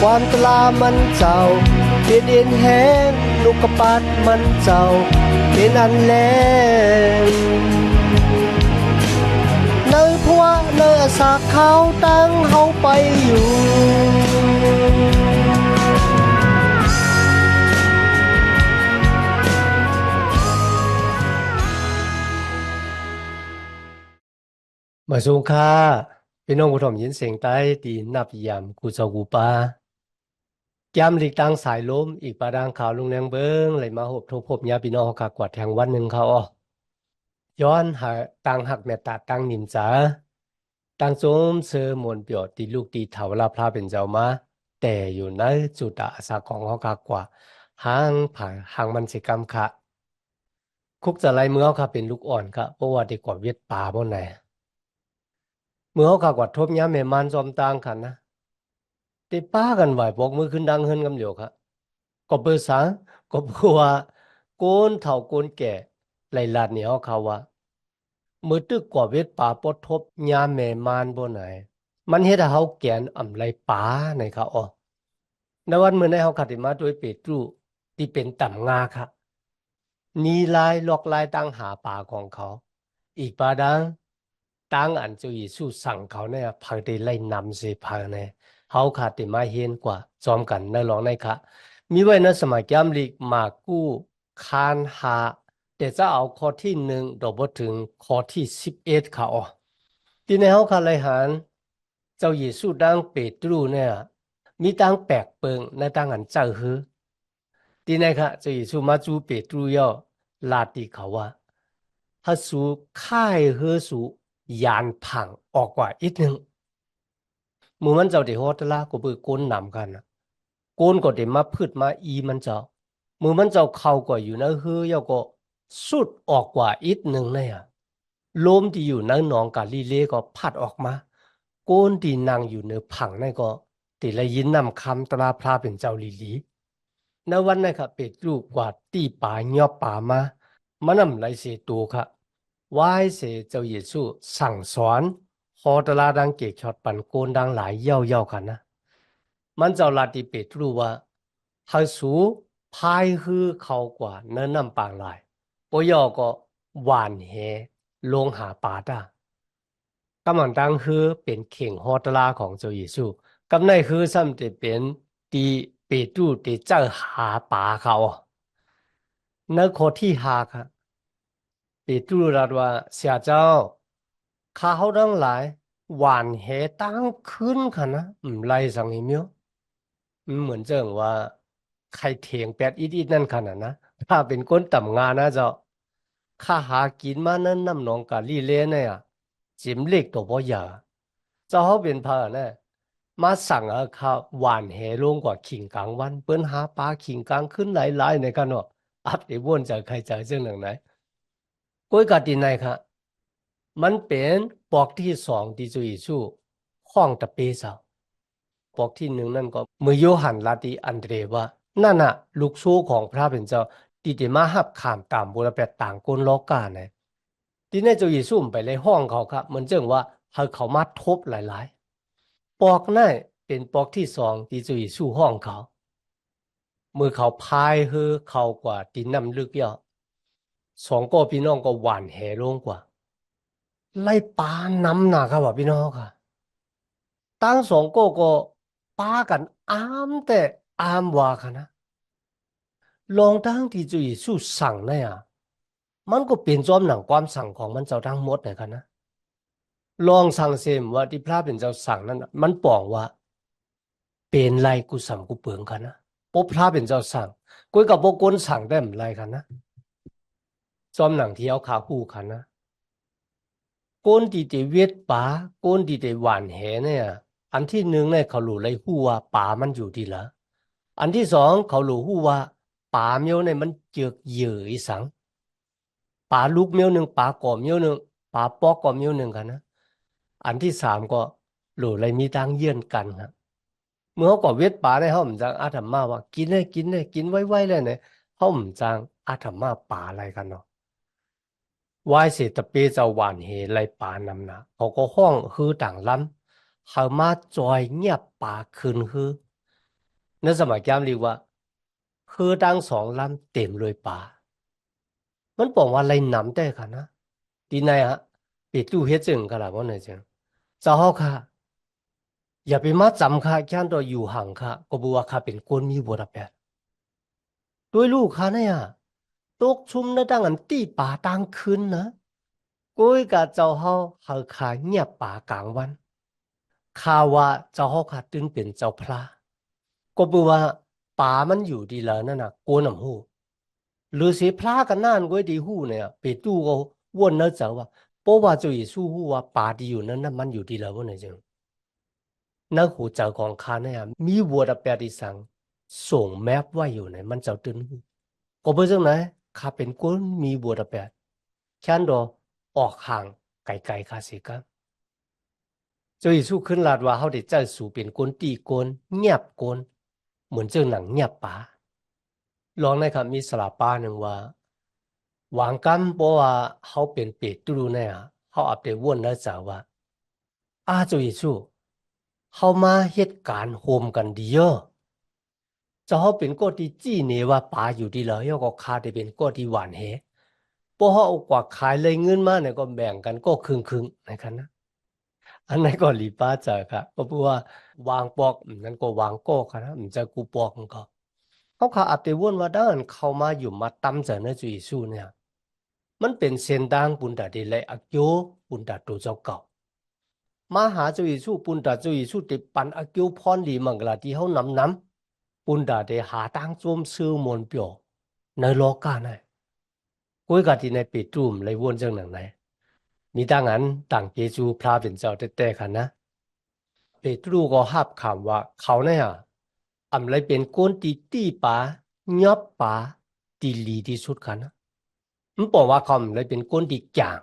ความตลามันเจ้าเปลี่ยนเอ็นแหงลูกกระปัดมันเจ้าเป็นอันแลงเนยพัวเนยอสาเขาตั้งเฮาไปอยู่มาสูงค่าพี่น้องผู้ชมยินเสียงใต้ตีนับยามกูเจ้ากูปา ยามหลีกตังสายล้มอีกปาดางขาวลุงแนงเบิงไหลมาหบทบพบยาพี่น้องกากวาดแทงวันหนึ่งเขาอ้อย้อนหาตังหักแม่ตาตังนิมจาตังโจมเซอมวนเปียวตีลูกตีเถาลาพระเป็นเจ้ามาแต่อยู่ในจุดอาสาของเขากากว่าหางผ่าหางมันสิกรรมค่ะ คุกจะไล่เมื่อค่ะเป็นลูกอ่อนค่ะเพราะว่าเด็กกว่าเวียดป่าบ่ไหนเมื่อเขากวัดทบย้ำแม่มันจอมตางขันนะ แตป้ากันไหวบอกมือขึ้นดังเฮินกำเหลียวครับก็เปิดสังก็พื่ว่าโกนเถ่าโกนแก่ไหลลาดเหนียวเขาว่ามือตึกกว่าเวทป่าปดทบยาแม่มานบ่ไหน มันเฮ็ด้เฮาแกนอ่ำไรป่าในเขาอ๋อในวันมื้อในเฮาขัดมาด้วยเปตรูที่เป็นต่ำงาครับนีลายลอกลายตั้งหาป่าของเขา อีกป่าดังตั้งอันจุยสู้สั่งเขาเนี่ยพังได้ไล่นำสิพังเนี่ย เขาขาดติมาเห็นกว่าจอมกันในลองในค่ะมีไว้นะสมัยแกมลิกมากู้คานหาแต่จะเอาข้อที่หนึ่งดอกถึงข้อที่สิบเอ็ดค่ะอ๋อที่ในเขาขาดเลยหันเจ้าเยซูดังเปตรูเนี่ยมีตั้งแปลกเปิงในตั้งอันเจ้าฮือที่ในค่ะเจ้าเยซูมาจูเปตรูย่อลาติเขาว่าฮัสูค่ายเฮอสูยา มือมันเจ้าเดี๋ยวตละก็เปือก้นนำกันนะก้นก็เดี๋ยวมาพืชมาอีมันเจ้ามือมันเจ้าเข้าก็อยู่นะเฮือยก็สุดออกกว่าอีกหนึ่งเนี่ยลมที่อยู่ในหนองกาลีเล่ก็พัดออกมาก้นที่นั่งอยู่ในผังนั่นก็ติละยินนำคำตราพระเป็นเจ้าลีลีในวันนั้นครับเป็ดลูกกว่าตีป่าเงาะป่ามามันนำไรเสียตัวครับวายเสเจ้าเยซูสั่งสอน ฮอตลาดังเกกช็อตปันโกนดังหลายเย่าเย่ากันนะมันเจ้าลาติเปตรูว่าเฮาสูพายฮือเขากว่าเนินน้ำปางหลายปยอก็หวานแหลงหาปลาตากำลังดังคือเป็นเข่งฮอตลาของเจ้าเยซูกำในคือซ้ำจะเป็นตีเปตูตีเจ้าหาปลาเขาเนื้อข้อที่หาค่ะเปตูรัสว่าเสียเจ้า เขาทั้งหลายหวานเหตั้งขึ้นค่ะนะอืมไล่สังหิมิวเหมือนเจิงว่าใครเถียงแปดอีดอีดนั่นขนาดนะถ้าเป็นคนต่ำงานนะเจ้าข้าหากินมานั้นน้ำหนองกาลีเลเนี่ยจิมเล็กตัวบ่อยาเจ้าเขาเป็นพาเนี่ยมาสั่งเอาข้าหวานเหลงกว่าขิงกลางวันเปิ้นหาปลาขิงกลางขึ้นหลายๆในกันเนาะอับเอวนจะใครจะเจ้าหนึ่งไหนก้อยกาตินายค่ะ มันเป็นปอกที่สองที่จุยสู้ห้องตะเปสาวปอกที่หนึ่งนั่นก็เมื่อโยหันลาติอันเดรว่านั่นน่ะ ลูกสู้ของพระเป็นเจ้าที่ได้มาหับขามตามบุรแปดต่างกนโลกาเนี่ยที่นี่เจ้าเยซูไปในห้องเขาครับเหมือนเจิงว่าให้เขามาทบหลาย ๆ ปอกนั่นเป็นปอกที่สองที่จ้าเยซูห้องเขาเมื่อเขาพายเฮือเขากว่าดินน้ำลึกเยอะสองก็พี่น้องก็หวานแหลงกว่า ไล่ปลาน้ำหนาครับว่าพี่น้องค่ะ ตั้งสองก็ก็ปากันอามแต่อามว่าค่ะนะลองตั้งที่จุยสู้สั่งเนี่ยมันก็เป็นจอมหนังความสั่งของมันเจ้าทั้งหมดเลยค่ะนะลองสั่งเสมว่าที่พระเป็นเจ้าสั่งนั้นมันบอกว่า เป็นไรกูสั่งกูเปลืองค่ะนะพบพระเป็นเจ้าสั่งกูกับพวกคนสั่งได้เหมือนไรค่ะนะจอมหนังที่เอาขาคู่ขันนะ ก้นที่จะเวียดป่าก้นที่จะหวานแหเนี่ย อันที่หนึ่งเนี่ยเขาหลูเลยหู้ว่าป่ามันอยู่ที่ละอันที่สองเขาหลูหู้ว่าป่าเมียวเนี่ยมันเจือกเหยื่ออีสังป่าลูกเมียวหนึ่งป่าก่อเมียวหนึ่งป่าปอกก่อเมียวหนึ่งกันนะอันที่สามก็หลูเลยมีทางเยื่อนกันครับเมื่อเขาก่อเวียดป่าได้เขาผมจังอาธรรมาว่ากินเลยกินเลยกินไว้ๆเลยเนี่ยเขาผมจังอาธรรมาป่าอะไรกันเนาะ วายเสตะเปเจ้าหวานเหไลป่านำนาเขาก็ห้องฮือต่างล้ำเขามาจอยเงียบป่าคืนฮือนั่นสมัยแก้มเรียกว่าคือตั้งสองลำเต็มเลยป่า มันบอกว่าอะไรนำได้ค่ะนะดีนายฮะไปตู้เฮ็ดจึงค่ะล่ะบ่เนี่ยจึงเจ้าเฮาค่ะ อย่าไปมาจำค่ะแค่ตัวอยู่ห่างค่ะก็บอกว่าค่ะเป็นคนมีบทแปดด้วยลูกค่ะเนี่ย ตกชุมนะตั้งอันตีป่าตั้งคืนนะก้อยกับเจ้าเฮาเฮาค่ะเงียบป่ากลางวันข่าวว่าเจ้าเฮาค่ะตึงเป็นเจ้าพระก็บอกว่าป่ามันอยู่ดีแล้วนั่นนะกูนำฮู้หรือสิพระกันนั่นก็ดีฮู้เนี่ยไปตู้ก็วนนะเจ้าว่าเพราะว่าเจ้าเยซูฮู้ว่าป่าที่อยู่นั้นน่ะมันอยู่ดีแล้วบ่เนี่จังนักหูเจ้าของข้าเนี่ยมีวัวตะแปดอีสังส่งแมพไว้อยู่ไหนมันเจ้าตื่นฮู้ก็บ่จังไหน ข้าเป็นคนมีวัวตะแปดแค่นดอออกห่างไกลๆข้าสิครับเจ้าเยซูขึ้นลาดว่าเฮาได้เจ้าสู่เป็นคนตีโกนเงียบโกนเหมือนเจ้าหนังเงียบป่าลองนะครับมีสลาป้าหนึ่งว่า หวังกันบอกว่าเขาเป็นเปรตตุรุเนี่ยเขาอับเดวนแล้วจ้าว่าอาเจ้าเยซูเขามาเหตุการณ์โฮมกันดีเยอะ จะเขาเป็นก็ที่จี้เนว่าป่าอยู่ดีแล้วยก็คาได้เป็นก็ที่หวานเหพอเขาเอากว่าขายเลยเงินมาเนี่ยก็แบ่งกันก็ครึ่งครึ่งๆนะครับนะอันนั้นก็หลีป้าเจอครับก็พูดว่าวางปอกนั่นก็วางโก้ครับนะมันจะกูปอกมันก็เขาขาอับเตวนว่าด้านเข้ามาอยู่มาตั้มเจอในจุยสู้เนี่ยมันเป็นเส้นทางปุนดาเดลัยอักโยปุนดาตัวเจ้าเก่ามาหาจุยสู้ปุนดาจุยสู้ติปันอักโยพรดีมังกลาที่เขานำนำ ปุนดาเดหาตั้งจมซื้อมนเปียวในโลกาเนี่ยกุยกาที่ในปิดจุมเลยวนเจังหนังไหนมีตั้งอันต่างเยซูพระเป็นเจ้าแต่แต่กันนะเปตรูก็หับคำว่าเขาเนี่ยอำไรเป็นคนที่ตีป่ายอบป่าที่ลีที่สุดกันนะมันบอกว่าเขาอำไรเป็นคนที่จาง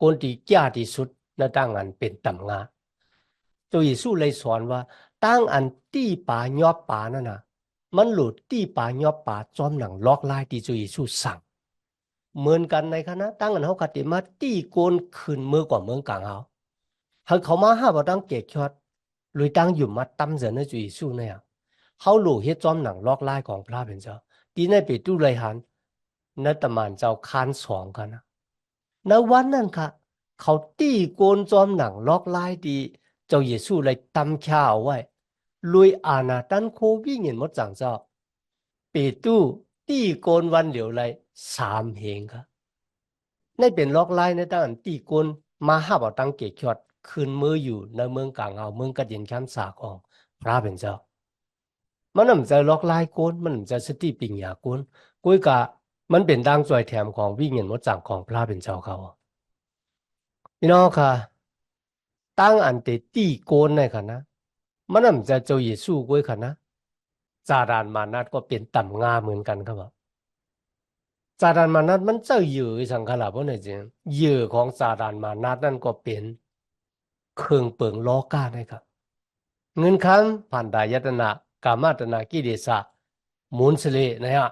คนที่แก่ที่สุดและตั้งอันเป็นตำงาตัวเยซูเลยสอนว่า ตั้งอันตีป่ายอบป่านั่นน่ะมันหลุดตีป่ายอบป่าจอมหนังล็อกไล่ที่ตัวเยซูสั่งเหมือนกันในคณะตั้งอันเขากติมาตีโกนขึ้นมือกว่าเมืองกลางเขาเขาเขามาห้าบ่ตั้งเกกชอดลุยตั้งอยู่มาตั้มเจนในจุยสู้เนี่ยเขาหลู่เฮ็ดจอมหนังลอกไล่ของพระเป็นเจ้าตีในไปตู้เลยหันนัตมานเจ้าคานสองกันนะในวันนั้นค่ะ เขาตีโกนจอมหนังลอกไล่ดี เจ้าเยซูเลยตั้มข้าวไว้ลุยอาณาตันโควิเงินหมดจังเจ้าปีตู้ตีโกนวันเดียวเลยสามเหงครับในเป็นล็อกไล่ในตั้งอันตีโกนมาห้าบอตั้งเกจอดคืนมืออยู่ในเมืองกลางเอาเมืองกระเดียนแคมสากองพระเป็นเจ้า มันน่ะจะล็อกไล่โกนมันจะสติปิญญาโกนกุยกะมันเป็นดังจอยแถมของวิ่งเงินมดจังของพระเป็นเจ้าเขาพี่น้องค่ะ ตั้งอันเตตีโกนในค่ะนะมันน่ะจะเจ้าเยซูกุยค่ะนะจาดานมานัดก็เป็นต่ำงาเหมือนกันครับจาดานมานัดมันเจ้าเยื่อสังขารบ่เนี่ยจริงเหยื่อของจาดานมานัดนั่นก็เป็นเครื่องเปิงล้อก้านะครับ เงินคำผ่านดายตนะกามาตนากิเลสะมูลสเลนะฮะ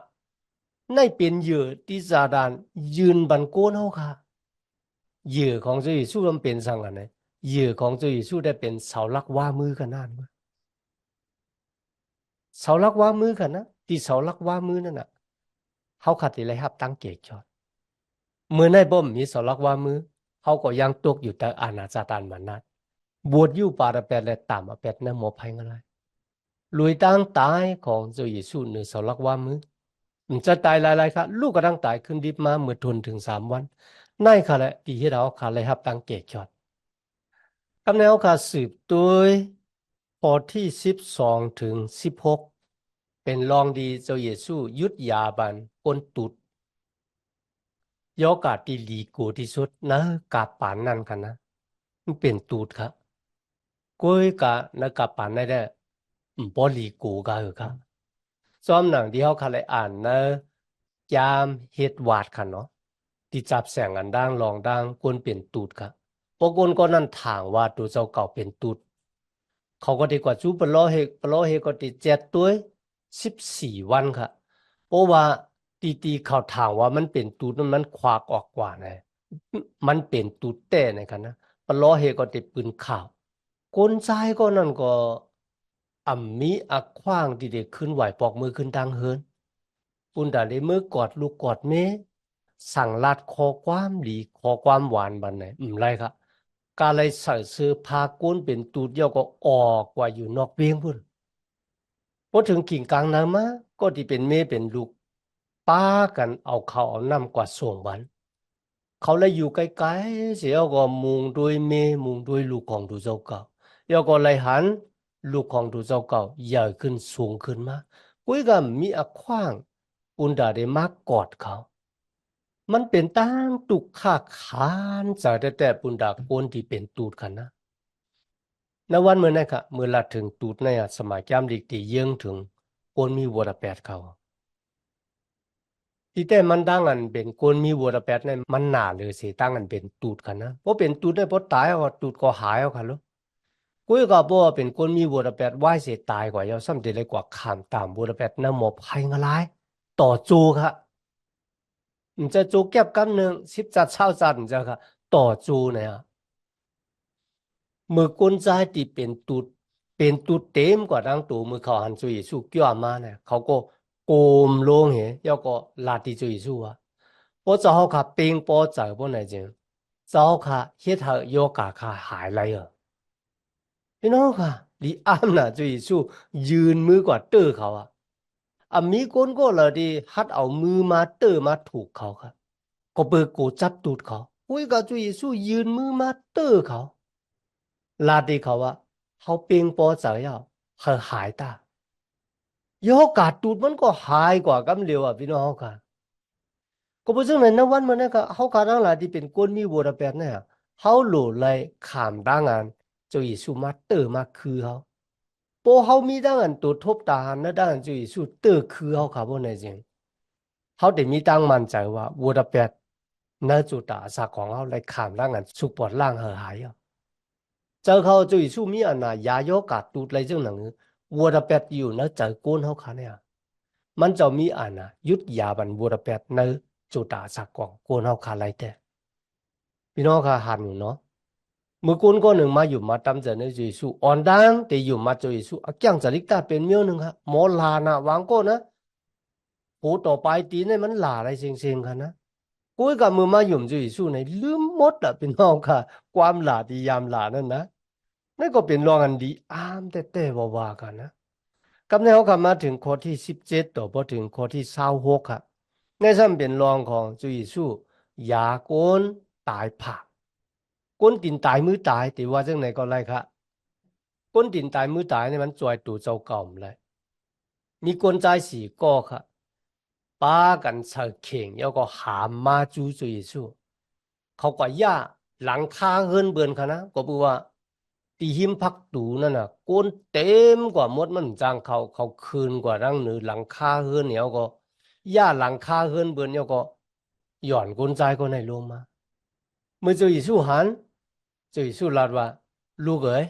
ในเป็นเหยื่อที่จาดานยืนบันโกนเฮาค่ะเหยื่อของเจ้าเยซูมันเป็นสังกันน เหยื่อของเจ้าเยซูได้เป็นเสาหลักว่ามือกันนั่นเสาหลักว่ามือกันนะที่เสาหลักว่ามือนั่นน่ะเขาขัดที่ไรครับตั้งเกกจอดเมื่อในบ่มมีเสาหลักว่ามือเขาก็ยังตกอยู่แต่อาณาจาตานมันนัดบวชอยู่ป่าระแปดและตามอาแปดนะหมอภัยอะไรลุยตั้งตายของเจ้าเยซูในเสาหลักว่ามือมันจะตายหลายๆครับลูกก็ตั้งตายขึ้นดิบมาเมื่อทนถึงสามวันนั่นค่ะแหละที่ให้เราขาเลยครับตั้งเกกจอด คำแนวค่ะสืบด้วย พอที่สิบสองถึงสิบหกเป็นรองดีเจ้าเยซูยุดยาบันก้นตุดยอกาสที่ลีกูที่สุดนะกาปานนั่นกันนะมันเป็นตูดครับกุยกะนะกาปานได้ได้อืมบ่ลีกูกะเหรอครับซ้อมหนังที่เขาคันเลยอ่านนะยามเฮ็ดวาดค่ะเนาะที่จับแสงอันด่างรองด่างก้นเป็นตูดครับ ปกนก็นั่นถางว่าตัวเจ้าเก่าเป็นตูดเขาก็ดีกว่าจูปลอเฮปลอเฮก็ติเจ็ดตัวสิบสี่วันค่ะเพราะว่าตีตีเขาถามว่ามันเป็นตูดนั้นมันขวากออกกว่านะมันเป็นตูดแต่นะครับนะปลอเฮก็ติปืนข่าวคนชายก็นั่นก็อ่ำมีอักขว้างที่เด็กขึ้นไหวปอกมือขึ้นดังเฮินปุ่นดาได้มือกอดลูกกอดเมสั่งลาดคอความหลีคอความหวานบันไหนอืมไรครับ กาเลยใส่เสื้อผ้าก้นเป็นตูดเดียวก็ออกกว่าอยู่นอกเวียงพุ่นพอถึงกิ่งกลางน้ำมาก็ที่เป็นเมเป็นลูกป้ากันเอาเขาเอาน้ำกว่าส่งบันเขาเลยอยู่ไกลๆเสียก็มุงด้วยเมมุงด้วยลูกของดูเจ้าเก่าแล้วก็เลยหันลูกของดูเจ้าเก่าใหญ่ขึ้นสูงขึ้นมากุ้ยก็มีอักขว้าง อุนดาได้มากกอดเขา มันเป็นตั้งตุกขาขานจากแต่แต่ปุนดาโกนที่เป็นตูดกันนะในวันเมื่อนั้นค่ะเมื่อละถึงตูดในสมัยจำดิกที่เยื่องถึงโกนมีวัวแปดเขาที่แต่มันตั้งอันเป็นโกนมีวัวแปดในมันหนาเลยสิตั้งอันเป็นตูดกันนะเพราะเป็นตูดได้เพราะตายเอาตูดก็หายเอาค่ะลูกกุ้ยก็บอกว่าเป็นคนมีวัวแปดไหวเสียตายกว่าเยาซ้ำเดเลยกว่าขามตามวัวแปดน้ำหมอบใครงะไรต่อจูค่ะ 唔知做夹咁样，十只抄实唔知ค่ะต่อจูเนี่ยมือกุนใจที่เป็นตุดเป็นตุดเต็มกว่าดังตัวมือเขาหันจุยสู้เกี่ยวมาเนี่ยเขาก็โกมลงเหยแล้วก็ลาติจุยสู้อ่ะพอจะเขาขาเป็นพอใจพวกไหนจริงจะเขาขาเฮ็ดให้โยกาขาหายเลยอ่ะพี่น้องค่ะลีอ้ามน่ะจุยสู้ยืนมือกว่าเตอร์เขาอ่ะ อะมีคนก็เลยที่ฮัดเอามือมาเตอมาถูกเขาครับ ก็เปิดกูจับตูดเขาอุ้ยก็จุยสู้ยืนมือมาเตอเขาลาดีเขาว่าเขาเปียงปอใจอะเขาหายตาโยกาตูดมันก็หายกว่ากำเร็วอะพี่น้องเขาค่ะก็เพราะฉะนั้นในวันมันเนี่ยก็เขาการทั้งหลายที่เป็นคนมีวัวแปดเนี่ยเขาหลุดเลยขามด้างานจุยสู้มาเตอมาคือเขา พอเขามีตั้งอันตัวทบตาหันนะตั้งอันจุยสู้เตอคือเขาขับว่าในจริงเขาได้มีตั้งมั่นใจว่าวัวตะเป็ดเนื้อจุดตาสักของเขาเลยขามตั้งอันสุกปวดล่างเหอหายอะเจอเขาจุยสู้มีอันน่ะยาโยกาตูดเลยจังหนังวัวตะเป็ดอยู่เนื้อเจก้นเขาขาเนี่ยมันจะมีอันน่ะยุดยาบันวัวตะเป็ดเนื้อจุดตาสักของก้นเขาขาไรแต่พี่น้องค่ะหันอยู่เนาะ มื่อกุนก็หนึ่งมาอยู่มาตำเจในจุยสู้อ่อนดังแต่อยู่มาจุยสู้อะจังจะลิกตาเป็นเมียวหนึ่งครับหมอลานะวางก็นะโหต่อไปตีนี่มันลาอะไรเซ็งๆกันนะกุ้ยกับมือมาอยู่จุยสู้ในลืมหมดอะเป็นน้องค่ะ ความลาที่ยามลานั่นนะนั่นก็เป็นรองอันดีอามแต่แต่วาวากันนะกับในเขากลับมาถึงข้อที่สิบเจ็ดต่อพอถึงข้อที่เศร้าหกครับในซ้ำเป็นรองของจุยสู้ยากนตายผัก ก้นดินตายมือตายแต่ว่าจังไหนก็ไรครับก้นดินตายมือตายเนี่ยมันจอยตู่เจ้าเก่าเลยมีคนใจสี่ก็ครับป้ากันเฉเข่งแล้วก็หามมาจูจุยสู้เขาก็ย่าหลังคาเฮินเบินค่ะนะก็บอกว่าตีหิมพักตูนั่นน่ะก้นเต็มกว่ามดมันจางเขาเขาคืนกว่ารังหนือหลังคาเฮินเนี่ยก็ย่าหลังคาเฮินเบินเนี่ยก็หย่อนก้นใจก็ในลงมาเมื่อจุยสู้หัน จุยสู้ลาดว่าลูกเอ๋ย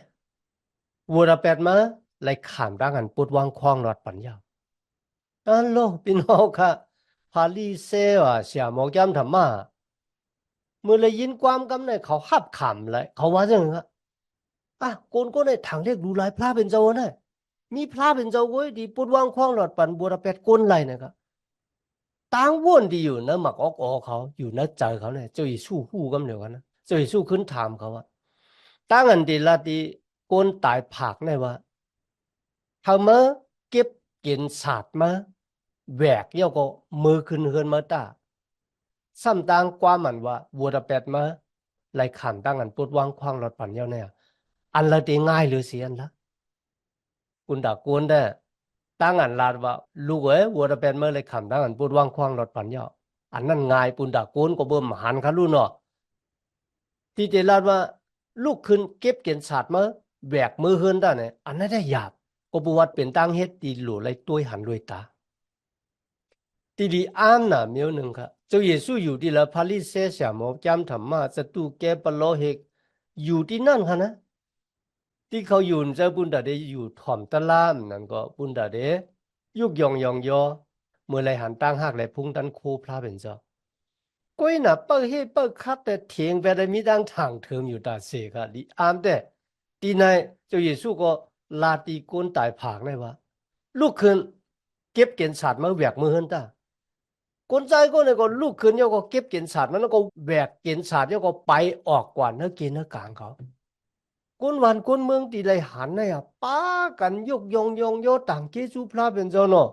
วัวระแปดมาไล่ขามร่างอันปวดวางควางหลอดปัญญาอันโลพี่น้องค่ะพาลีเซว่าเสียหมอกย้ำธรรมะเมื่อเลยยินความกำเนี่ยเขาหับขำเลยเขาว่าจังครับอะโกนก็ในทางเรียกดูลายพระเป็นเจ้าน่ะมีพระเป็นเจ้าเว้ยดีปวดวางควางหลอดปันบัวระแปดก้นไหลนะครับตางว่นที่อยู่นะหมักออกออเขาอยู่นะใจเขาเนี่ยจุยสู้หู้กำเดียวกันนะจุยสู้ขึ้นถามเขาว่า ตั้งอันดีละดีโกนตายผักเนี่ยว่ามาเก็บกินศาสตร์มาแหวกเยี่ยวก็มือขึ้นเฮือนมาตาซ้ำตังกว่ามันว่าวัวตะเป็ดมาไล่ขามตั้งอันปวดวางควางหลอดปั่นเยี่ยวเนี่ยอันละดีง่ายหรือเสียนละคุณดากวนได้ตั้งอันลาดว่าลูกเอ้ยวัวตะเป็ดมาไล่ขามตั้งอันปวดวางควางหลอดปั่นเยี่ยวอันนั้นง่ายปุนดากวนก็เบิ่มหันขาลู่เนาะที่เจลาดว่า ลูกขึ้นเก็บเกียนศาสตร์มาแบกมือเฮือนได้เนี่ยอันนั้นได้หยาบก็บวัดเป็นตั้งเฮ็ดตีหลูไรตัวหันด้วยตาตีดีอ้ามน่ะเมียวหนึ่งค่ะเจ้าเยซูอยู่ที่ละพาลิเซสียหมอจำธรรมะสตูแกปโลเฮกอยู่ที่นั่นค่ะนะที่เขาอยู่เจ้าบุญดาเดอยู่ถ่อมตะลามนั่นก็บุญดาเดยุกยองยองยอเมื่อไรหันตั้งหักไรพุ่งดันโคพระเป็นเจ้า กุยน่ะเปิ้ลเฮ่เปิ้ลคัดแต่เถียงไปได้มีดังทา归纳北黑北卡的田边的米当场城有大些个，你安的，第呢就也是个拉地滚大棚ก็，ลาติกุญแจผักได้หวะลูกคืนเก็บเกี่ยนสัตว์มาแบกมือเฮินตากุนใจก็เลยก็ลูกคืนเนี่ยก็เก็บเกี่ยนสัตว์นั้วก็แบกเกี่ยนสัตว์เวยก็ไปออกกว่าเนื้อเกินเนื้อกลางเขากุนวันกุนเมืองตีไรหันเนี่ยป้ากันยกยองยองโยต่างเกจูพระเป็นเจ้าเนาะ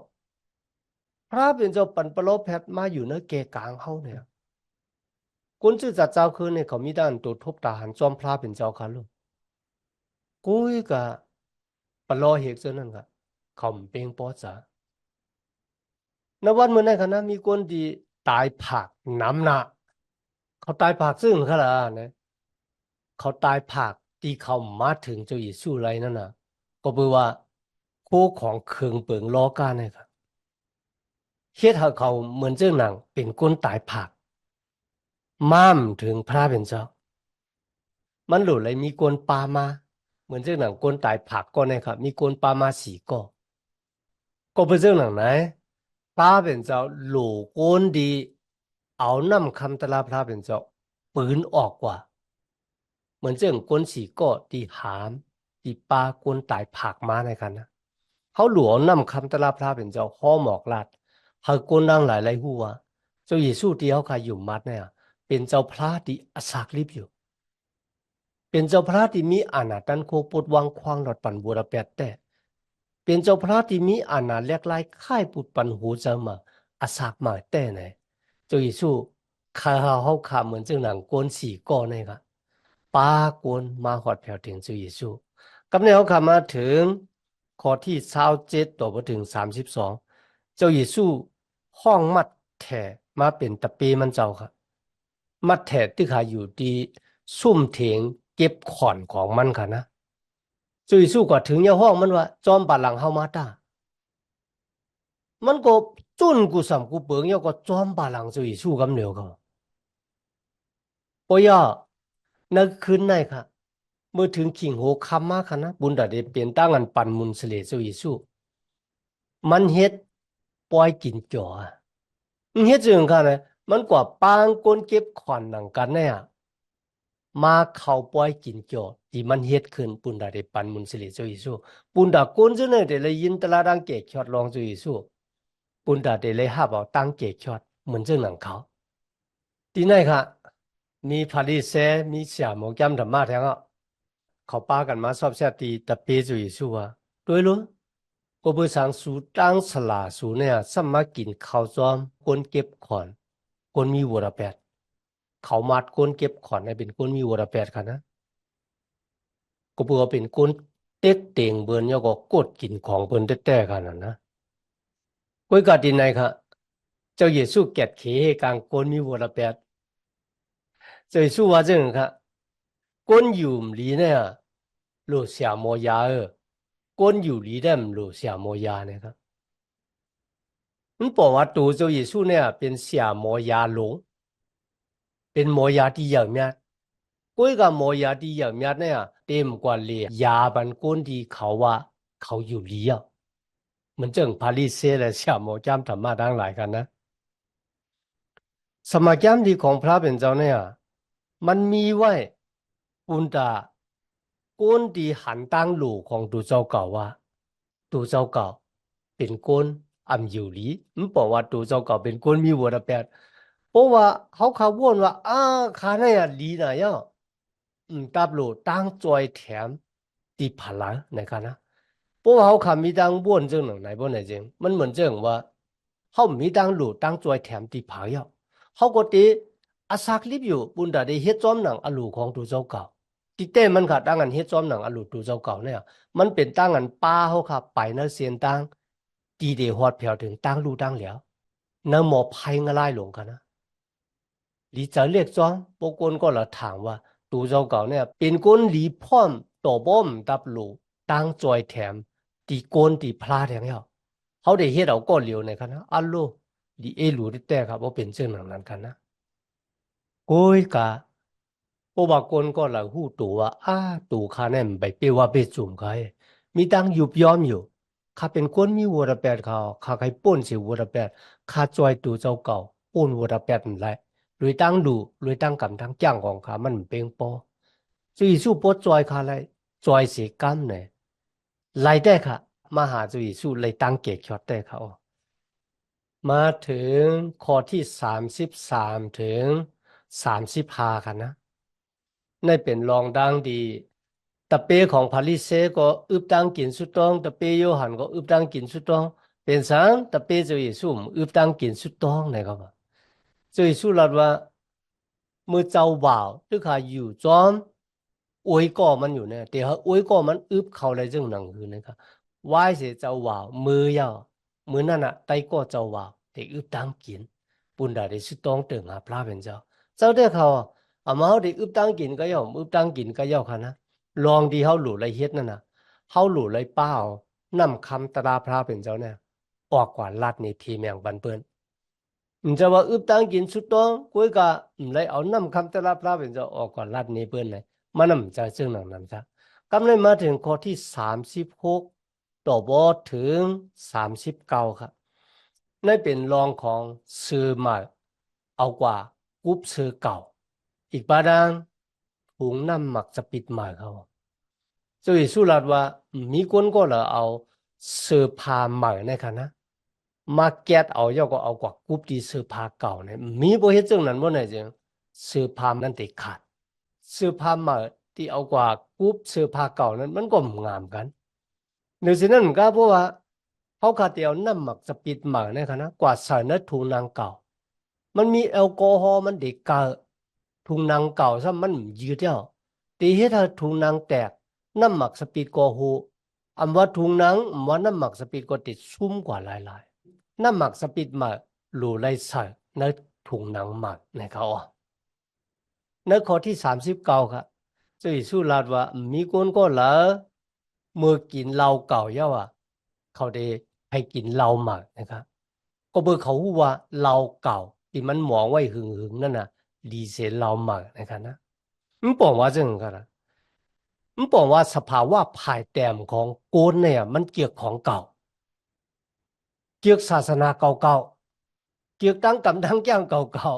พระเป็นเจ้าปันปโลแพทมาอยู่เนื้อเกกลางเขาเนี่ย คนชื่อจัดเจ้าคือเนี่ยเขามีด้านตัวทบทหารจอมพระเป็นเจ้าค่ะลูกกุยกะปลอเหกเจ้านั่นกะเขาเป็งปอจ๋านวันเมื่อนั้นคณะมีคนที่ตายผักน้ำหนักเขาตายผักซึ่งเขาละเนี่ยเขาตายผักที่เขามาถึงเจ้าเยซูไรนั่นน่ะ ก็แปลว่าโคของเคืองเปิงล้อก้านเนี่ยครับเฮ็ดให้เขาเหมือนเจ้าหนังเป็นคนตายผัก ม่ามถึงพระเป็นเจ้า มันหลุดเลยมีคนปามา เหมือนเจ้าหนังคนตายผักก็เนี่ยครับ มีคนปามาสี่ก็ก็เป็นเจ้าหนังไหนพระเป็นเจ้าหลูก้นดี เอาน้ำคำตลาพระเป็นเจ้าปืนออกกว่า เหมือนเจ้าก้นสี่ก็ตีหามตีปลาก้นตายผักมาในกันนะเขาหลวงน้ำคำตลาพระเป็นเจ้าห้อหมอกลาดเขาก้นดังหลายหลายหัวเจ้าเยซูที่เขาขายอยู่มัดเนี่ย เป็นเจ้าพระที่อสากลิบอยู่ เป็นเจ้าพระที่มีอาณาตันโคปดวังควางหลอดปันบัวระแปดแต่เป็นเจ้าพระที่มีอาณาเล็กไล่ค่ายปุดปันหูจามาอาสากมาแต่ไหนเจ้าเยซูข้าเขาขาเหมือนเจ้าหนังโกนสี่ก้อนนี่ครับปาโกนมาหอดแผ่วถึงเจ้าเยซูกับแนวขามาถึงข้อที่เช้าเจ็ดต่อไปถึงสามสิบสองเจ้าเยซูห้องมัดแถมาเป็นตะเปมันเจ้าครับ มัดแถดที่ขาอยู่ที่ซุ่มเถียงเก็บขอนของมันค่ะนะจุยสู้ก็ถึงยาห้องมันว่า จอมบาลังเฮามาตามันก็จุนกูสัมกูเปิงยาก็จอมบาลังจุยสู้กำเหนียวเขาปอยานักคืนไหนค่ะเมื่อถึงขิงโหคำมาค่ะนะบุญดาเดเปลี่ยนตั้งอันปันมุนเสลจุยสู้มันเฮ็ดปล่อยกินจ่อเฮ็ดจึงค่ะนะ มันกว่าปางก้นเก็บขอนหนังกันเนี่ยมาเข้าปล่อยกินจ่อที่มันเฮ็ดขึ้นปุนดาได้ปันมุนสิริจุยสู้ปุนดาก้นจึงเนี่ยได้เลยยินตลาดังเกะชอดลองจุยสู้ปุนดาได้เลยหาเอาตั้งเกะชอดเหมือนจึงหนังเขาทีไหนค่ะมีพาริเซมีเสียหมอแก้มธรรมะแทงอะเขาป้ากันมาสอบเสียตีตะเปจุยสู้อะด้วยรู้ก็เบอสังสูตั้งสลาสูเนี่ยสมากินข้าวจอมก้นเก็บขอน ก้นมีวัวแปดเขามัดก้นเก็บขอนให้เป็นก้นมีวัวแปดค่ะนะก็เพื่อเป็นก้นเต็กเต่งเบิ่นยก็กดกินของเบิ่นแต่แต่กันน่ะนะก้อยกาดินไหนค่ะ เจ้าเยซูแกดเขกลางก้นมีวัวแปดเจ้าเยซูว่าจังค่ะก้นอยู่หลีเนี่ยโลเสียโมยาเออก้นอยู่หลีได้มโลเสียโมยาเนี่ยครับ มันบอกว่าตัวเจ้าเยซูเนี่ยเป็นเสียหมอยาหลง เป็นหมอยาที่อยางเนี้ยก้อยกับหมอยาที่อยางเนี้เนี่ยเต็มกว่าเลยยาบันก้นที่เขาว่า เขาอยู่เลี้ยมันเจิงพาริเซและเสียหมอจ้ำธรรมะดังหลายกันนะ สมาจ้ำที่ของพระเป็นเจ้าเนี่ยมันมีไว้ปุนตาก้นที่หันตั้งหลูของตัวเจ้าเก่าว่าตัวเจ้าเก่าเป็นก้น อัมอยู่ลีมันบอกว่าตูเจ้าเก่าเป็นก้นมีวัวระแปดเพราะว่าเขาเขาวนว่าอ้าขาเนี่ยลีนะย่ออืมตับโลตั้งจอยแถมตีพลังในกันนะเพราะว่าเขาขามีตั้งวนจังหนังไหนบ่ไหนจริงมันเหมือนจังว่าเขามีตั้งหลูตั้งจอยแถมตีผายอะเขาก็ตีอาศักลิบอยู่บุญดาได้เฮ็ดจอมหนังอลูของตูเจ้าเก่าที่เต้มันค่ะตั้งอันเฮ็ดจอมหนังอลูตูเจ้าเก่าเนี่ยมันเป็นตั้งอันป้าเขาค่ะไปนะเสียนตั้ง ตีเดฮอดแผ่วถึงตั้งลูตั้งแล้วนหมอภัยงะไล่ลงกันนะหลีจะเรียกจ้องปกนก็ละถามว่าตูเจ้าเก่าเนี่ยเป็นก้นหลีพ่อมต่อบ่มตับหลูตั้งจอยแถมตีโกนตีพลาแถงเฮาเขาได้เฮ็ดเอาก็เหลียวในคันนะอัลโลดีเอลูได้แต่ครับว่าเป็นเช่นนั้นกันนะโกยกะโอบากนก็ละหู้ตัวว่าอ้าตูคาแนมไปเปว่าไปจุ่มใครมีตั้งอยู่ย้อมอยู่ ข้าเป็นคนมีวัวระแปดเขาข้าใครป้นสิวัวระแปดข้าจอยตูเจ้าเก่าป้นวัวระแปดนั่นแหละลุยตั้งดูลุยตั้งกำทั้งจ้างของข้ามันเป็นปอสุยสู้ปดจอยข้าเลยจอยเสียกำเนี่ยไล่ได้ค่ะมาหาจุยสู้เลยตั้งเกกช็อตได้เขามาถึงข้อที่สามสิบสามถึงสามสิบห้าค่ะนะในเป็นรองดังดี ตะเปของพาริเซก็อึบตังกินสุดต้องตะเปโยหันก็อึบตังกินสุดต้องเป็นสังตะเปจุยสู้อึบตังกินสุดต้องนะครับจุยสู้ลัดว่ามือเจ้าบ่าว tức là อยู่จอมอวยก่อมันอยู่เนี่ยแต่อวยก่อมันอึบเข้าในเรื่องหนังคือนะครับไหวเสียเจ้าบ่าวมือยาวมือนั่นน่ะไตก็เจ้าบ่าวแต่อึบตังกินปุ่นดาได้สุดต้องตึงหาพระเป็นเจ้า เจ้าได้เขาอามาได้อึบตังกินก็ย่อมอึบตังกินก็ย่อค่ะนะ ลองดีเฮาหลู่ไรเฮ็ดนั่นน่ะเฮาหลู่ไรเป้านำคำตราพระเป็นเจ้าเนี่ยออกกว่าลัดในทีแมงบันเปิ้นมันจะว่าอึบตังกินสุดต้องกวยกะมไรเอานำคำตราพระเป็นเจ้าออกกว่าลัดในี้เปิ้นเลยมันนำจะซึ่งหนังนั้นซะกำเลยมาถึงข้อที่สามสิบหกต่อบ่ถึงสามสิบเก้าครับนั่นเป็นรองของซื้อใม่เอากว่ากุ๊บซื้อเก่า อีกบ้าดัง ถุงน้ำหมักจะปิดหม่เขา所以สุรัตว่ามีคนก็เลยเอาซื้อผ้าใหม่ในค่ะมาแกตเอายก็เอากว่ากรุ๊ปที่เสื้อผ้าเก่าเนี่ยมีบ่เฮ็ดจังนั้นบ่าไหนจังเสื้อผ้ามันติดขาดเสื้อผ้าใหม่ที่เอากว่ากรุ๊ปเสื้อผ้าเก่านั้นมันก็งามกันเนึกสินั้นก็เพราะว่าเขาขาดเดียวน้ำหมักสปิดหมักเนี่ยค่ะกว่าใส่ในถุงนางเก่า มันมีแอลกอฮอล์มันเด็กเก่า ถุงนางเก่าซะมันยืดเดียวตีเฮ็ดให้ถุงนางแตกน้ำหมักสปิดก็ฮู้อำว่าถุงนางว่าน้ำหมักสปิดก็ติดซุ่มกว่าหลายๆน้ำหมักสปิดหมักหลูไลใส่ในถุงหนังหมักนะครับอ๋อในข้อที่สามสิบเก้าครับจุยสุรัตว่า มีคนก็เหลอเมื่อกินเหล้าเก่าเย่าอะ เขาได้ให้กินเหล้าหมักนะครับก็เบอร์เขาว่าเหล้าเก่าที่มันหมองไว้หึงหึงนั่นน่ะ ดีเสีเหล้าหมักนะครับนะมันบอกว่าจังกันนะมันบอกว่าสภาวะภายแต้มของโกนเนี่ย มันเกี่ยวของเก่า เกี่ยวศาสนาเก่าๆเกี่ยวตั้งกำดังย่างเก่า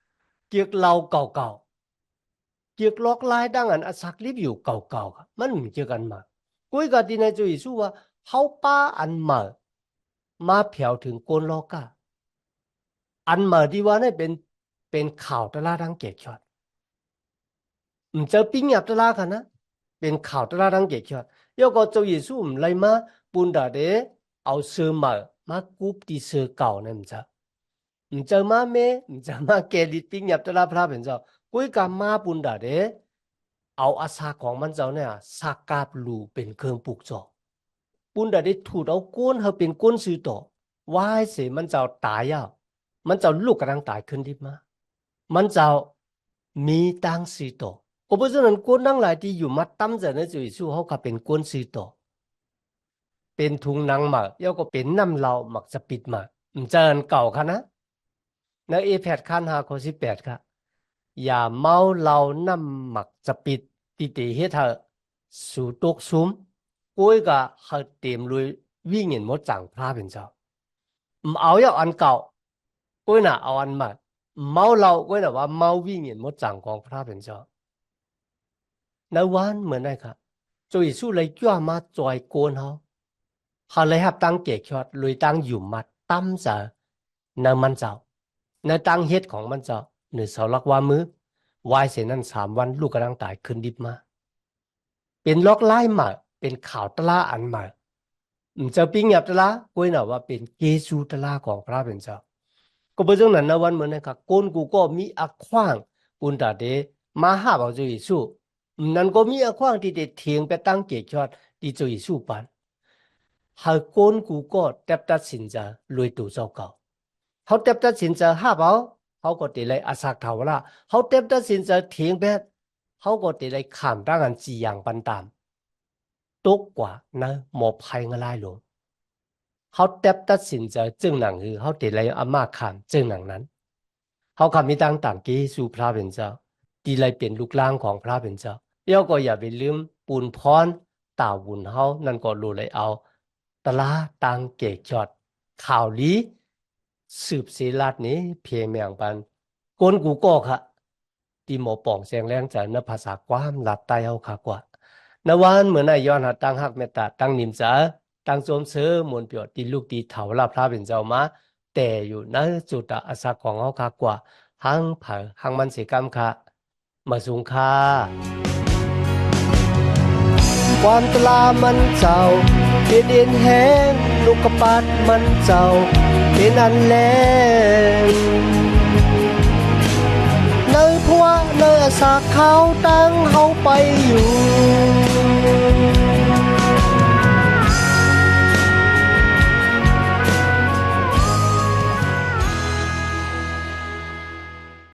ๆเกี่ยวเราเก่าๆเกี่ยวลอกลายดังอันอสักลิบอยู่เก่าๆครับมันมีเกี่ยวกันมากุยกาดีในจุยสู้ว่าเฮาป้าอันมามาเผียวถึงโกนลอกาอันมาดีว่านี่เป็น เป็นข่าวตลาดังเกียชอด唔就边入得啦，kan นะเป็นข่าวตลาดังเกียชอดยก็จุยสู้唔嚟มาปุนดาเดเอาเสือมามากุบที่เสือเก่าเนี่ยมันจะมันจะมาเมมันจะมาเกลิปิ้งยับตลาพระเป็นเจ้ากุยกามาปุนดาเดเอาอาสาของมันเจ้าเนี่ยสักกาบลูเป็นเครื่องปลูกจอปุนดาเดถูดเอาก้นเขาเป็นก้นซื้อต่อว่าให้เสียมันเจ้าตายอ่ะมันเจ้าลูกกำลังตายขึ้นที่มา มันจ้ามีตังซื้อต่อก็เพราะฉะนั้นก้นทั้งหลายที่อยู่มาตั้มจะในจุยสู้เขาก็เป็นก้นซื้อต่อเป็นถุงนังหมักแล้วก็เป็นน้ำเหลาหมักจะปิดหมักมันเจอเก่าค่ะนะในเอแพดขั้นหาข้อสิบแปดค่ะ อย่าเมาเหลาน้ำหมักจะปิดติติเฮ็ดเถอสู่ตกซุ้มกุ้ยก็เฮาเต็มลุยวิ่งเห็นหมดจังพระเป็นเจ้า唔เอา要อันเก่ากุ้ยน่ะเอาอันใหม่ เมาเหล้ากุ้ยน่ว่าเมาวิ่งเห็นมดจังของพระเป็นเจ้าในวันเหมือนได้ค่ะจุยสู้เลยจ้ามาจอยโกนเฮา họ lấy hợp tăng kể cho lùi tăng dùm mặt tâm giờ nơ มันเจ้าเนตั้งเฮ็ดของมันเจ้าหนึ่งเสาลักว่ามือวายเสียนั้นสามวันลูกกำลังตายขึ้นดิบมา เป็นล็อกไล่มาเป็นข่าวตะลาอันมาอืมเจ้าปิ้งหยับตะลากุ้ยน่ะว่าเป็นเกซูตะลาของพระเป็นเจ้า ก็บ่จังนั้นนะวันเหมือนนครับคนกูก็มีอักขวางกุนตาเดมาหาบ่จุยสุนั้นก็มีอักขวางที่เดเทียงไปตั้งเกจอดดีจุยสุปันหาคนกูก็แตบตัดสินใจรวยตู่เจ้าเก่าเขาแตบตัดสินใจหาบ่เขาก็ติเลยอาศักเถาละเขาแตบตัดสินใจเทียงไปเขาก็ติเลยข้ามตั้านจีอย่างปันตามตกกว่านะหมอบภัยงลายหลง เขาคำมีตั้งต่างกีสู่พระเป็นเจ้าดีเลยเป็นลูกล่างของพระเป็นเจ้าเย่าก็อย่าไปลืมปูนพรตาบุญเฮานั่นก็รู้เลยเอา ตลาตังเกจอด ข่าวลีสืบสีลาดนี้เพียงเมียงปันกนกูก็ค่ะที่หมอป่องแสงแรงใจนภาษาความหลัดใต้เอาค่ะกว่านวันเหมือนนายย้อนหาตั้งหักเมตตาตั้งนิมจา ตังโจมเสือมวลเปียวตีลูกตีเถาลาพระเป็นเจ้ามาแต่อยู่ณจุดอาสาของเฮาคากว่าหังเผาหังมันเสกรรมค่ะมาสูงค่าความตลามันเจ้าเป็นเอ็นแห้งลูกกระปัดมันเจ้าเป็นอันแลงเนยพัวเนยอาสาเขาตั้งเฮาไปอยู่